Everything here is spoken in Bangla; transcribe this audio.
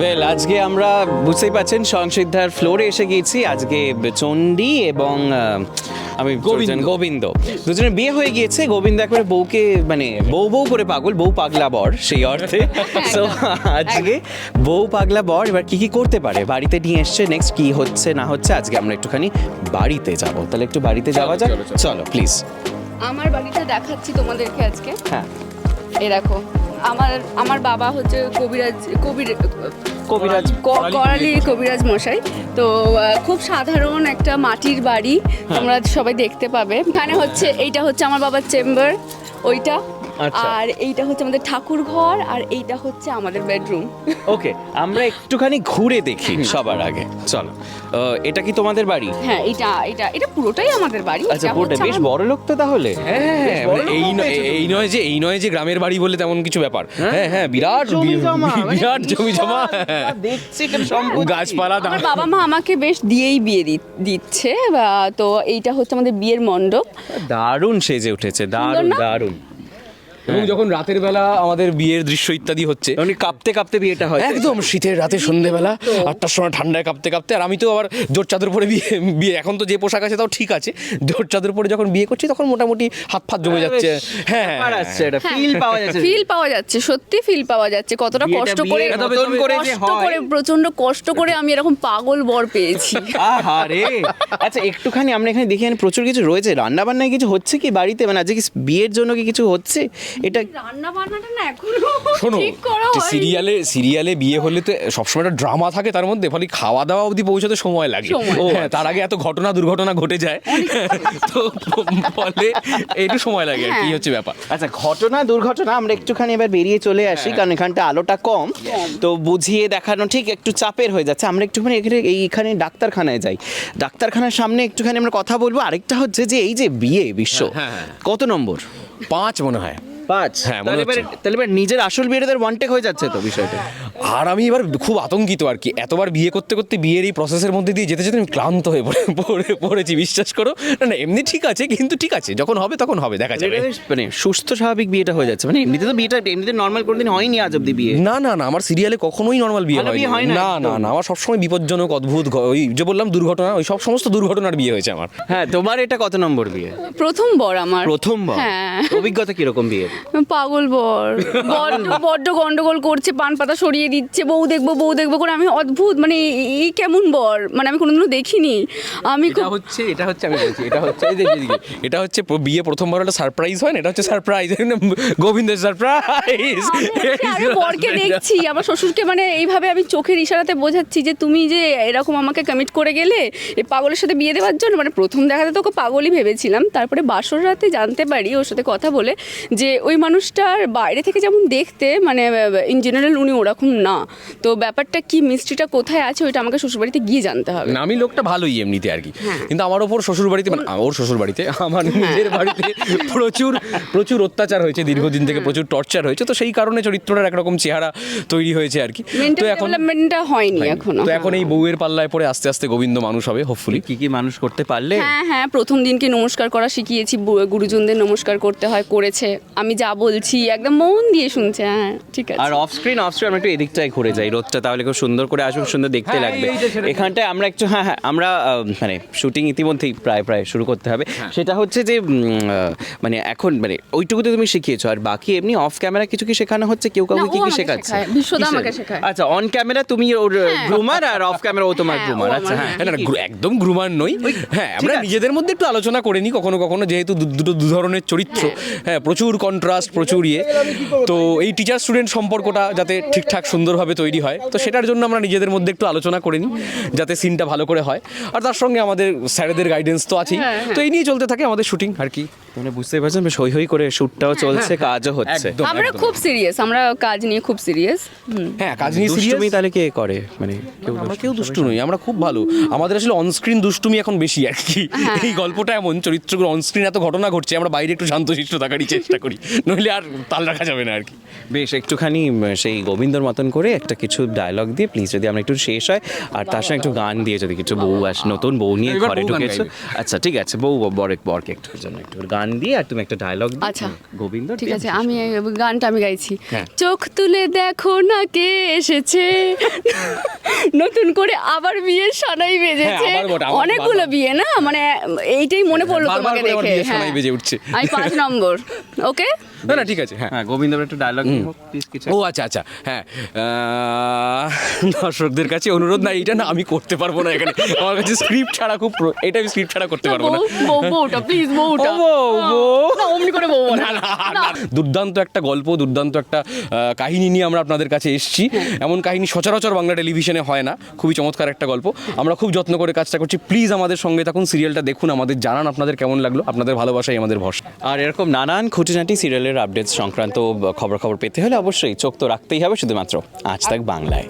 ওয়েল আজকে আমরা বুঝতেই পাচ্ছেন সংসিদ্ধার ফ্লোরে এসে গিয়েছি। আজকে চণ্ডী এবং আমি গোবিন্দ। গোবিন্দ। দুজনের বিয়ে হয়ে গিয়েছে। গোবিন্দ একবারে বউকে মানে বউ বউ করে পাগল বউ পাগলা বর সেই অর্থে। সো আজকে বউ পাগলা বর এবার কি কি করতে পারে? বাড়িতে নিয়ে এসছে নেক্সট কি হচ্ছে না হচ্ছে আজকে আমরা একটুখানি বাড়িতে যাব। তাহলে একটু বাড়িতে যাওয়া যাক। চলো প্লিজ আমার বাড়িটা দেখাচ্ছি তোমাদেরকে আজকে। হ্যাঁ। এ দেখো আমার আমার বাবা হচ্ছে কবিরাজ কবির কবিরাজ করালি কবিরাজ মশাই। তো খুব সাধারণ একটা মাটির বাড়ি তোমরা সবাই দেখতে পাবে। এখানে হচ্ছে এইটা হচ্ছে আমার বাবার চেম্বার ওইটা। আর এইটা হচ্ছে আমাদের ঠাকুর ঘর আর এইটা হচ্ছে আমাদের বেডরুম। ওকে আমরা একটুখানি ঘুরে দেখি সবার আগে। চলো এটা কি তোমাদের বাড়ি? হ্যাঁ এটা এটা এটা পুরোটাই আমাদের বাড়ি। আচ্ছা পুরোটা বেশ বড় লোক তো তাহলে? হ্যাঁ মানে এই নয় এই নয় যে এই নয় যে গ্রামের বাড়ি বলে তেমন কিছু ব্যাপার। হ্যাঁ হ্যাঁ বিরাট জমি জমা, মানে বিরাট জমি জমা। হ্যাঁ। দেখছি। গাছপালা আমার বাবা মা আমাকে বেশ দিয়েই বিয়ে দিচ্ছে তো এইটা হচ্ছে আমাদের বিয়ের মণ্ডপ। দারুণ সেজে উঠেছে দারুণ? দারুণ। এবং যখন রাতের বেলা আমাদের বিয়ের দৃশ্য ইত্যাদি হচ্ছে উনি কাঁপতে কাঁপতে বিয়েটা হয়। একদম শীতের রাতে সন্ধেবেলা আটটার সময় ঠান্ডায় কাঁপতে কাঁপতে আর আমি তো আবার জোর চাদর পরে বিয়ে বিয়ে এখন তো যে পোশাক আছে তাও ঠিক আছে জোর চাদর পরে যখন বিয়ে করছি তখন মোটামুটি হাত ফাত জমে যাচ্ছে। হ্যাঁ। ফিল পাওয়া যাচ্ছে। ফিল পাওয়া যাচ্ছে সত্যি ফিল পাওয়া যাচ্ছে কতটা কষ্ট করে করে কষ্ট করে প্রচণ্ড কষ্ট করে আমি এরকম পাগল বর পেয়েছি। আহারে আচ্ছা একটুখানি আমরা এখানে দেখি প্রচুর কিছু রয়েছে। রান্না বান্নায় কিছু হচ্ছে কি বাড়িতে? মানে আজকে কি বিয়ের জন্য কি কিছু হচ্ছে? এটা রান্না বান্নাটা না এখনও শোনো। সিরিয়ালে সিরিয়ালে বিয়ে হলে তো সবসময় একটা ড্রামা থাকে তার মধ্যে ফলে খাওয়া দাওয়া অবধি পৌঁছতে সময় লাগে। ও তার আগে এত ঘটনা দুর্ঘটনা ঘটে যায় তো ফলে একটু সময় লাগে কি হ্যাঁ। হচ্ছে ব্যাপার। আচ্ছা ঘটনা দুর্ঘটনা আমরা একটুখানি এবার বেরিয়ে চলে আসি হ্যাঁ। কারণ এখানটা আলোটা কম। তো বুঝিয়ে দেখানো ঠিক একটু চাপের হয়ে যাচ্ছে। আমরা একটুখানি এখানে এইখানে ডাক্তারখানায় যাই। ডাক্তারখানার সামনে একটুখানি আমরা কথা বলব। আরেকটা হচ্ছে যে এই যে বিয়ে বিশ্ব হ্যাঁ। কত নম্বর? পাঁচ মনে হয়। পাঁচ? হ্যাঁ, মনে তাহলে এবার হচ্ছে। তাহলে এবার নিজের আসল বিয়েটাদের ওয়ান টেক হয়ে যাচ্ছে তো বিষয়টা। আর আমি এবার খুব আতঙ্কিত আর কি। এতবার বিয়ে করতে করতে বিয়ের এই প্রসেসের মধ্যে দিয়ে যেতে যেতে আমি ক্লান্ত হয়ে পড়ে পড়ে পড়েছি বিশ্বাস করো। না না এমনি ঠিক আছে কিন্তু ঠিক আছে যখন হবে তখন হবে দেখা যাবে। মানে সুস্থ স্বাভাবিক বিয়েটা হয়ে যাচ্ছে। মানে এমনিতে তো বিয়েটা এমনিতে নর্মাল কোনোদিন হয়নি আজ অব্দি বিয়ে। না না না আমার সিরিয়ালে কখনোই নর্মাল বিয়ে হয় না না না আমার সবসময় বিপজ্জনক অদ্ভুত ওই যে বললাম দুর্ঘটনা ওই সব সমস্ত দুর্ঘটনার বিয়ে হয়েছে আমার। হ্যাঁ তোমার এটা কত নম্বর বিয়ে? প্রথম বর আমার। প্রথমবার হ্যাঁ। অভিজ্ঞতা কীরকম বিয়ে পাগল বর। বড্ড বড্ড গন্ডগোল করছে পান পাতা সরিয়ে দিচ্ছে বউ দেখব বউ দেখব করে। আমি অদ্ভুত মানে এই- কেমন বর? মানে আমি কোনোদিনও দেখিনি। আমি এটা খুব হচ্ছে এটা হচ্ছে আমি বলছি এটা হচ্ছে এই যে এদিকে, এটা হচ্ছে প- বিয়ে প্রথমবার একটা সারপ্রাইজ হয় না? এটা হচ্ছে সারপ্রাইজ গোবিন্দের সারপ্রাইজ আমি বরকে দেখছি। আমার শ্বশুরকে মানে এইভাবে আমি চোখের ইশারাতে বোঝাচ্ছি যে তুমি যে এরকম আমাকে কমিট করে গেলে এই পাগলের সাথে বিয়ে দেওয়ার জন্য মানে প্রথম দেখাতে তো ওকে পাগলই ভেবেছিলাম। তারপরে বাসর রাতে জানতে পারি ওর সাথে কথা বলে যে ওই মানুষটার বাইরে থেকে যেমন দেখতে মানে ইন জেনারেল উনি ওরকম না। তো ব্যাপারটা কি মিস্ট্রিটা কোথায় আছে ওইটা আমাকে শ্বশুরবাড়িতে গিয়ে জানতে হবে। না, আমি লোকটা ভালোই এমনিতে আর কি। হ্যাঁ। কিন্তু আমার ওপর শ্বশুরবাড়িতে মানে ওর শ্বশুর বাড়িতে আমার নিজের বাড়িতে প্রচুর প্রচুর অত্যাচার হয়েছে দীর্ঘদিন থেকে প্রচুর টর্চার হয়েছে। তো সেই কারণে চরিত্রটার একরকম চেহারা তৈরি হয়েছে আর কি। তো এখন হয়নি এখন। তো এখন এই বউয়ের পাল্লায় পড়ে আস্তে আস্তে গোবিন্দ মানুষ হবে হোপফুলি কি কি মানুষ করতে পারলে? হ্যাঁ হ্যাঁ প্রথম দিনকে নমস্কার করা শিখিয়েছি বু- গুরুজনদের নমস্কার করতে হয় করেছে আমি যা বলছি একদম মন দিয়ে শুনছে হ্যাঁ ঠিক আছে। আর অফ স্ক্রিন অফ স্ক্রিন আমরা একটু এদিকটায় ঘুরে যাই রোদটা তাহলে খুব সুন্দর করে আসুক সুন্দর দেখতে হ্যাঁ, লাগবে। এখানটায় আমরা একটু হ্যাঁ হ্যাঁ আমরা আহ, মানে শুটিং ইতিমধ্যেই প্রায় প্রায় শুরু করতে হবে। হ্যাঁ। সেটা হচ্ছে যে মানে এখন মানে ওইটুকুতে তুমি শিখিয়েছো আর বাকি এমনি অফ ক্যামেরা কিছু কি শেখানো হচ্ছে? কেউ কাউকে কি কি শেখাচ্ছে? বিশ্বদা আমাকে শেখায়। আচ্ছা অন ক্যামেরা তুমি ওর গ্রুমার আর অফ ক্যামেরা ও তোমার হ্যাঁ, গ্রুমার আচ্ছা হ্যাঁ। হ্যাঁ। না না একদম গ্রুমার নই। হ্যাঁ আমরা নিজেদের মধ্যে একটু আলোচনা করে নিই কখনো কখনো যেহেতু দু- দুটো দু ধরনের চরিত্র। হ্যাঁ প্রচুর কন্ট্রাস্ট প্রচুর ইয়ে। তো এই টিচার স্টুডেন্ট সম্পর্কটা যাতে ঠিকঠাক সুন্দরভাবে তৈরি হয় তো সেটার জন্য আমরা নিজেদের মধ্যে একটু আলোচনা করে নিই যাতে সিনটা ভালো করে হয়। আর তার সঙ্গে আমাদের স্যারেদের গাইডেন্স তো আছেই। তো এই নিয়ে চলতে থাকে আমাদের শুটিং আর কি। মানে বুঝতেই পারছেন বেশ হই হই করে শ্যুটটাও চলছে কাজও হচ্ছে। আমরা খুব সিরিয়াস আমরা কাজ নিয়ে খুব সিরিয়াস হ্যাঁ কাজ নিয়ে সিরিয়াস তাহলে কে করে? মানে কেউ আমরা কেউ দুষ্টু নই আমরা খুব ভালো। আমাদের আসলে অনস্ক্রিন দুষ্টুমি এখন বেশি আর কি। এই গল্পটা এমন চরিত্রগুলো অনস্ক্রিন এত ঘটনা ঘটছে আমরা বাইরে একটু শান্তশিষ্ট থাকারই চেষ্টা করি। নইলে আর তাল রাখা যাবে না আর কি। বেশ একটুখানি সেই গোবিন্দর মতন করে একটা কিছু ডায়লগ দিয়ে প্লিজ যদি আমরা একটু শেষ হয় আর তার সঙ্গে একটু গান দিয়ে যদি কিছু বউ আস নতুন বউ নিয়ে ঘরে ঢুকেছো। আচ্ছা ঠিক আছে বউ বরে বরকে একটু জন্য একটু গান দিয়ে আর তুমি একটা ডায়লগ আচ্ছা। গোবিন্দ ঠিক আছে আমি গানটা আমি গাইছি। হ্যাঁ। চোখ তুলে দেখো না কে এসেছে। নতুন করে আবার বিয়ের সানাই বেজেছে হ্যাঁ, আবার অনেকগুলো বিয়ে না? মানে এইটাই মনে পড়ল বারবার তোমাকে দেখে। হ্যাঁ। সানাই বেজে উঠছে। আমি পাঁচ নম্বর নম্বর ওকে না না ঠিক আছে হ্যাঁ। হ্যাঁ একটু ডায়লগ প্লিজ কিছু। ও আচ্ছা আচ্ছা হ্যাঁ। দর্শকদের কাছে অনুরোধ না এইটা না আমি করতে পারব না এখানে। আমার কাছে স্ক্রিপ্ট ছাড়া খুব এটা আমি স্ক্রিপ্ট ছাড়া করতে পারব না। বউটা প্লিজ বউটা। না অমনি করে বউ না, না, না। দুর্দান্ত একটা গল্প দুর্দান্ত একটা কাহিনী নিয়ে আমরা আপনাদের কাছে এসেছি। এমন কাহিনী সচরাচর বাংলা টেলিভিশনে হয় না খুবই চমৎকার একটা গল্প। আমরা খুব যত্ন করে কাজটা করছি। প্লিজ আমাদের সঙ্গে থাকুন সিরিয়ালটা দেখুন আমাদের জানান আপনাদের কেমন লাগল আপনাদের ভালোবাসাই আমাদের ভরসা। আর এরকম নানান খুঁটিনাটি সিরিয়ালের আপডেট সংক্রান্ত খবর খবর পেতে হলে অবশ্যই চোখ তো রাখতেই হবে, শুধুমাত্র আজ তাক বাংলায়।